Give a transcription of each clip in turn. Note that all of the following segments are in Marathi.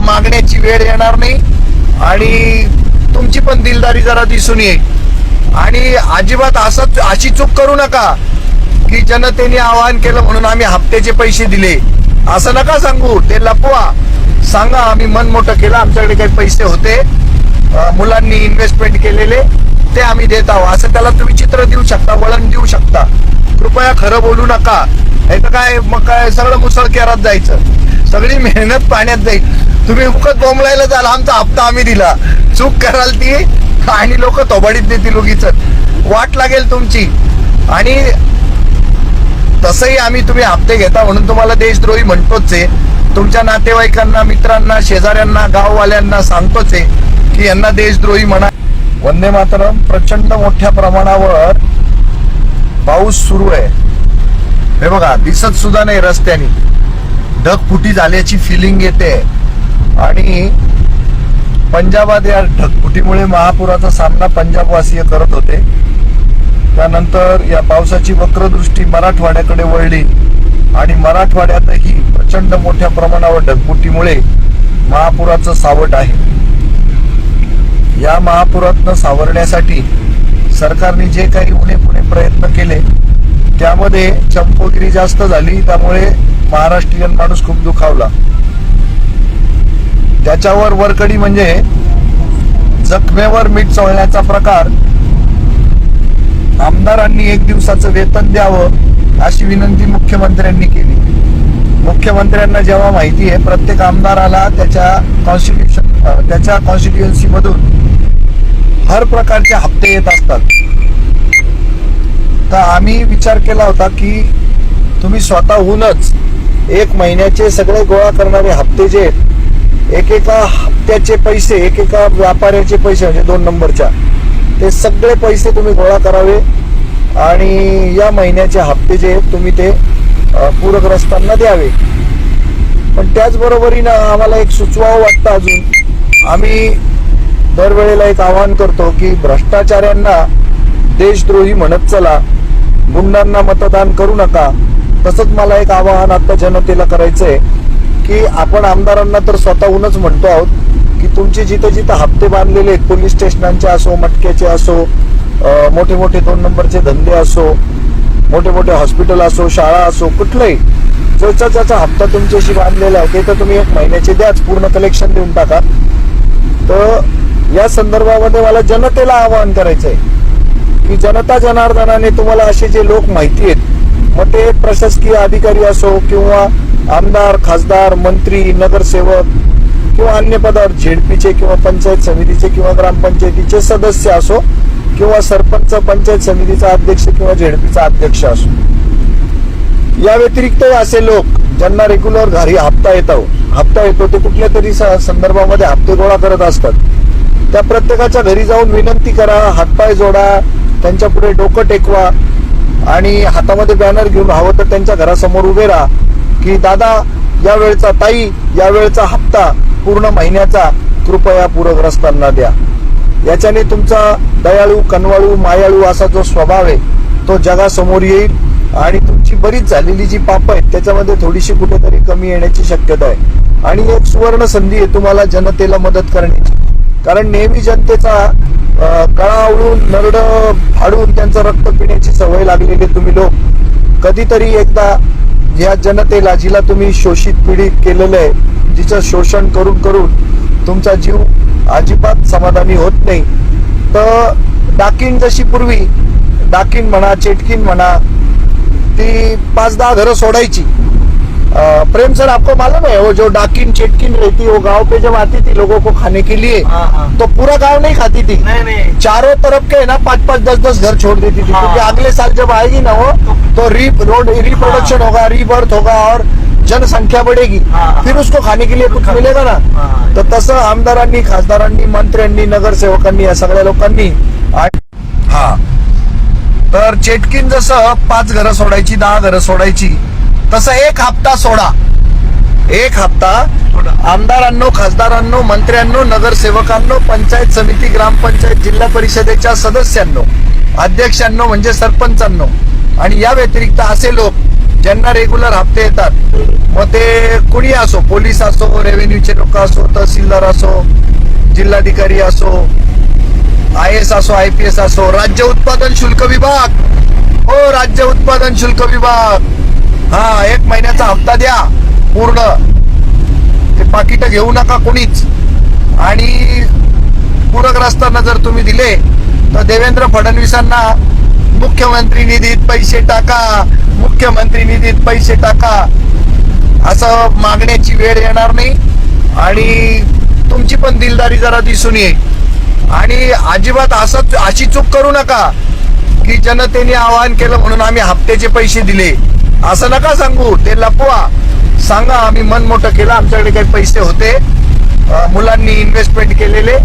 मागण्याची वेळ येणार नाही आणि तुमची पण दिलदारी जरा दिसून येईल. आणि अजिबात असं अशी चूक करू नका की जनतेने आवाहन केलं म्हणून आम्ही हप्त्याचे पैसे दिले. असं नका सांगू ते लपवा. सांगा आम्ही मन मोठं केलं आमच्याकडे काही पैसे होते. मुलांनी इन्व्हेस्टमेंट केलेले ते आम्ही देत आहोत. असं त्याला तुम्ही चित्र देऊ शकता वळण देऊ शकता. कृपया खरं बोलू नका. नाही तर काय मग काय सगळं मुसळ केरात जायचं. सगळी मेहनत पाण्यात जाईल. तुम्ही उकत बोंबलायला जाल आमचा हप्ता आम्ही दिला. चूक कराल ती आणि लोक तोबाडीत देतील उगीच. वाट लागेल तुमची. आणि तसंही आम्ही तुम्ही हप्ते घेता म्हणून तुम्हाला देशद्रोही म्हणतोच. आहे तुमच्या नातेवाईकांना मित्रांना शेजाऱ्यांना गाववाल्यांना सांगतोच आहे की यांना देशद्रोही म्हणा. वंदे मातरम प्रचंड मोठ्या प्रमाणावर पाऊस सुरू आहे. हे बघा दिसत सुद्धा नाही रस्त्याने. ढगफुटी झाल्याची फिलिंग येते. आणि पंजाबात या ढगफुटीमुळे महापुराचा सामना पंजाबवासीय करत होते. त्यानंतर या पावसाची वक्रदृष्टी मराठवाड्याकडे वळली आणि मराठवाड्यातही प्रचंड मोठ्या प्रमाणावर ढगफुटीमुळे महापुराचं सावट आहे. या महापुरातनं सावरण्यासाठी सरकारने जे काही उणे पुणे प्रयत्न केले त्यामध्ये चंपोगिरी जास्त झाली त्यामुळे महाराष्ट्रीयन माणूस खूप दुखावला. त्याच्यावर वरकडी म्हणजे जखमेवर मीठ चोळण्याचा प्रकार. आमदारांनी एक दिवसाचं वेतन द्यावं अशी विनंती मुख्यमंत्र्यांनी केली. मुख्यमंत्र्यांना जेव्हा माहिती आहे प्रत्येक आमदाराला त्याच्या कॉन्स्टिट्युशन त्याच्या कॉन्स्टिट्युएन्सी मधून हर प्रकारचे हप्ते येत असतात. तर आम्ही विचार केला होता की तुम्ही स्वतःहूनच एक महिन्याचे सगळे गोळा करणारे हप्ते जे आहेत, एकेका हप्त्याचे पैसे एकेका व्यापाऱ्याचे पैसे म्हणजे दोन नंबरच्या. ते सगळे पैसे तुम्ही गोळा करावे आणि या महिन्याचे हप्ते जे आहेत, तुम्ही ते पूरग्रस्तांना द्यावे. पण त्याचबरोबरीनं आम्हाला एक सुचवावं वाटतं अजून. आम्ही दरवेळेला एक आवाहन करतो की भ्रष्टाचाऱ्यांना देशद्रोही म्हणत चला. गुंडांना मतदान करू नका. तसंच मला एक आवाहन आता जनतेला करायचं आहे की आपण आमदारांना तर स्वतःहूनच म्हणतो आहोत की तुमचे जिथे जिथे हप्ते बांधलेले आहेत पोलीस स्टेशनांचे असो मटक्याचे असो मोठे मोठे दोन नंबरचे धंदे असो मोठे मोठे हॉस्पिटल असो शाळा असो कुठलंही ज्याचा ज्याचा हप्ता तुमच्याशी बांधलेला आहे ते तर तुम्ही एक महिन्याचे द्याच पूर्ण कलेक्शन देऊन टाका. तर या संदर्भामध्ये मला जनतेला आवाहन करायचंय की जनता जनार्दनाने तुम्हाला असे जे लोक माहिती आहेत मग ते प्रशासकीय अधिकारी असो किंवा आमदार खासदार मंत्री नगरसेवक किंवा अन्य पदावर झेडपीचे किंवा पंचायत समितीचे किंवा ग्रामपंचायतीचे सदस्य असो किंवा सरपंच पंचायत समितीचा अध्यक्ष किंवा झेडपीचा अध्यक्ष असो. या व्यतिरिक्त असे लोक ज्यांना रेग्युलर घरी हप्ता येतो हप्ता येतो ते कुठल्या तरी स- संदर्भामध्ये हप्ते गोळा करत असतात. त्या प्रत्येकाच्या घरी जाऊन विनंती करा हातपाय जोडा त्यांच्या पुढे डोकं टेकवा आणि हातामध्ये बॅनर घेऊन हवं तर त्यांच्या घरासमोर उभे राहा. की दादा या वेळचा ताई या वेळचा हप्ता पूर्ण महिन्याचा कृपया पूरग्रस्तांना द्या. याच्याने तुमचा दयाळू कनवाळू मायाळू असा जो स्वभाव आहे तो जगासमोर येईल आणि तुमची बरीच झालेली जी पाप आहेत त्याच्यामध्ये थोडीशी कुठेतरी कमी येण्याची शक्यता आहे. आणि एक सुवर्ण संधी आहे तुम्हाला जनतेला मदत करण्याची. कारण नेहमी जनतेचा कळावळून गळा नरड फाडून त्यांचं रक्त पिण्याची सवय लागलेली तुम्ही लोक. कधीतरी एकदा या जनतेला जिला तुम्ही शोषित पीडित केलेलं आहे जिचं शोषण करून करून तुमचा जीव अजिबात समाधानी होत नाही तर डाकीन जशी पूर्वी डाकीन म्हणा चेटकीन म्हणा ती पाच दहा घरं सोडायची. प्रेम सर आपको मालूम है वो जो डाकिन चेटकिन रहती वो गांव पे जब आती थी लोगों को खाने के लिए हाँ हाँ तो पूरा गांव नहीं खाती थी नहीं नहीं चारों तरफ के ना पाँच पाँच दस दस घर छोड़ देती थी हाँ। क्योंकि अगले साल जब आएगी ना वो तो री रोड रिप्रोडक्शन हाँ। होगा रीबर्थ होगा और जनसंख्या बढ़ेगी हाँ। फिर उसको खाने के लिए कुछ मिलेगा ना। तर तसं आमदारांनी खासदारांनी मंत्र्यांनी नगरसेवकांनी या सगळ्या लोकांनी हा तर चेटकीन जसं पाच घरं सोडायची दहा घरं सोडायची तसं एक हप्ता सोडा. एक हप्ता आमदारांनो खासदारांनो मंत्र्यांनो नगरसेवकांनो पंचायत समिती ग्रामपंचायत जिल्हा परिषदेच्या सदस्यांनो अध्यक्षांनो म्हणजे सरपंचांनो आणि या व्यतिरिक्त असे लोक ज्यांना रेग्युलर हप्ते येतात मग ते कुणी असो पोलीस असो रेव्हेन्यूचे लोक असो तहसीलदार असो जिल्हाधिकारी असो आय एस असो आय पी एस असो राज्य उत्पादन शुल्क विभाग. हो राज्य उत्पादन शुल्क विभाग. हा एक महिन्याचा हप्ता द्या पूर्ण. ते पाकिट घेऊ नका कोणीच. आणि पूरग्रस्तांना जर तुम्ही दिले तर देवेंद्र फडणवीसांना मुख्यमंत्री निधीत पैसे टाका मुख्यमंत्री निधीत पैसे टाका. असं मागण्याची वेळ येणार नाही आणि तुमची पण दिलदारी जरा दिसून येईल. आणि अजिबात असं अशी चूक करू नका की जनतेने आवाहन केलं म्हणून आम्ही हप्त्याचे पैसे दिले. असं नका सांगू. ते लपवा. सांगा आम्ही मन मोठं केलं. आमच्याकडे काही पैसे होते. मुलांनी इन्व्हेस्टमेंट केलेले.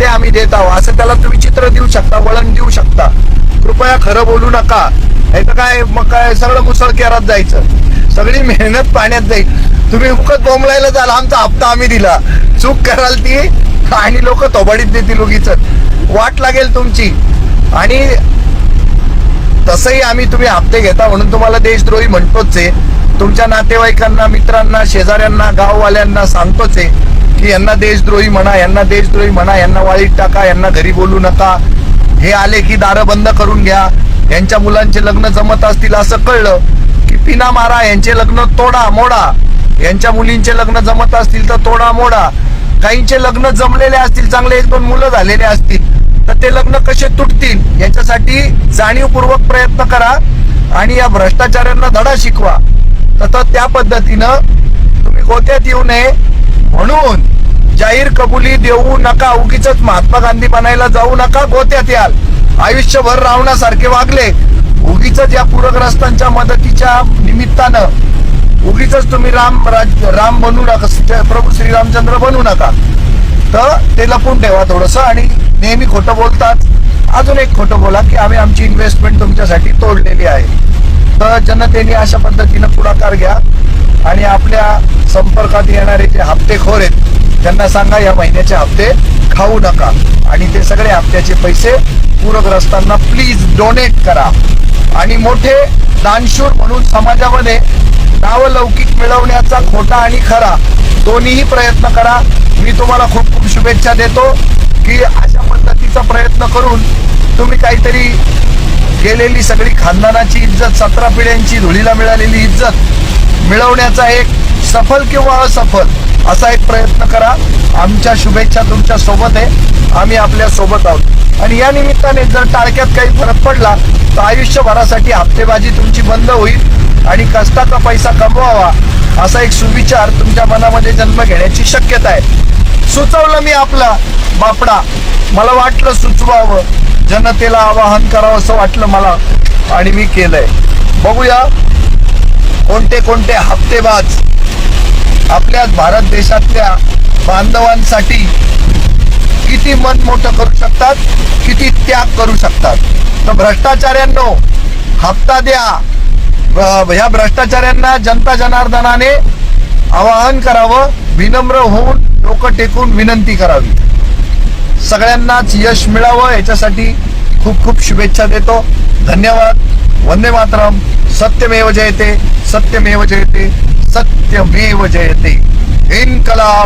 ते आम्ही देत आहोत. असं त्याला तुम्ही चित्र देऊ शकता वळण देऊ शकता. कृपया खरं बोलू नका. नाही तर काय मग काय सगळं मुसळ केरात जायचं. सगळी मेहनत पाण्यात जाईल. तुम्ही उकत बोंबलायला जाल. आमचा हप्ता आम्ही दिला. चूक कराल ती आणि लोक तोबाडीत देतील उगीच वाट लागेल तुमची. आणि तसंही आम्ही तुम्ही हप्ते घेता म्हणून तुम्हाला देशद्रोही म्हणतोच आहे. तुमच्या नातेवाईकांना मित्रांना शेजाऱ्यांना गाववाल्यांना सांगतोच आहे की यांना देशद्रोही म्हणा यांना देशद्रोही म्हणा यांना वाळीत टाका यांना घरी बोलू नका. हे आले की दारं बंद करून घ्या. यांच्या मुलांचे लग्न जमत असतील असं कळलं की पिना मारा यांचे लग्न तोडा मोडा. यांच्या मुलींचे लग्न जमत असतील तर तोडा मोडा. काहींचे लग्न जमलेले असतील चांगले एक दोन मुलं झालेले असतील. तर ते लग्न कसे तुटतील याच्यासाठी जाणीवपूर्वक प्रयत्न करा आणि या भ्रष्टाचारांना धडा शिकवा. तर त्या पद्धतीनं तुम्ही गोत्यात येऊ नये. म्हणून जाहीर कबुली देऊ नका. उगीच महात्मा गांधी बनायला जाऊ नका. गोत्यात याल. आयुष्यभर रावणासारखे वागले. उगीच या पूरग्रस्तांच्या मदतीच्या निमित्तानं उगीच तुम्ही राम राज राम बनू नका. प्रभू श्रीरामचंद्र बनू नका. तर ते लपून ठेवा थोडस आणि नेहमी खोटं बोलतात. अजून एक खोटं बोला की आम्ही आमची इन्व्हेस्टमेंट तुमच्यासाठी तोडलेली आहे. तर जनतेने अशा पद्धतीनं पुढाकार घ्या आणि आपल्या संपर्कात येणारे जे हप्तेखोर आहेत त्यांना सांगा या महिन्याचे हप्ते खाऊ नका. आणि ते सगळे हप्त्याचे पैसे पूरग्रस्तांना प्लीज डोनेट करा. आणि मोठे दानशूर म्हणून समाजामध्ये नावलौकिक मिळवण्याचा खोटा आणि खरा दोन्हीही प्रयत्न करा. मी तुम्हाला खूप खूप शुभेच्छा देतो. की अशा पद्धतीचा प्रयत्न करून तुम्ही काहीतरी गेलेली सगळी खानदानाची इज्जत सतरा पिढ्यांची धुळीला मिळालेली इज्जत मिळवण्याचा एक सफल किंवा असफल असा एक प्रयत्न करा. आमच्या शुभेच्छा तुमच्यासोबत आहे. आम्ही आपल्यासोबत आहोत. आणि या निमित्ताने जर टाळक्यात काही फरक पडला तर आयुष्यभरासाठी हप्तेबाजी तुमची बंद होईल आणि कष्टाचा पैसा कमवावा असा एक सुविचार तुमच्या मनामध्ये जन्म घेण्याची शक्यता आहे. सुचवलं मी आपला बापडा. मला वाटलं सुचवावं. जनतेला आवाहन करावं असं वाटलं मला. आणि मी केलंय. बघूया कोणते कोणते हप्तेबाज आपल्या भारत देशातल्या बांधवांसाठी किती मन मोठं करू शकतात किती त्याग करू शकतात. तर भ्रष्टाचार्यांनो हप्ता द्या. ह्या भ्रष्टाचार्यांना जनता जनार्दनाने आवाहन करावं. विनम्र होऊन डोकं टेकून विनंती करावी. सगळ्यांनाच यश मिळावं याच्यासाठी खूप खूप शुभेच्छा देतो. धन्यवाद. वंदे मातरम. सत्यमेव जयते सत्यमेव जयते सत्यमेव जयते. इनकलाब.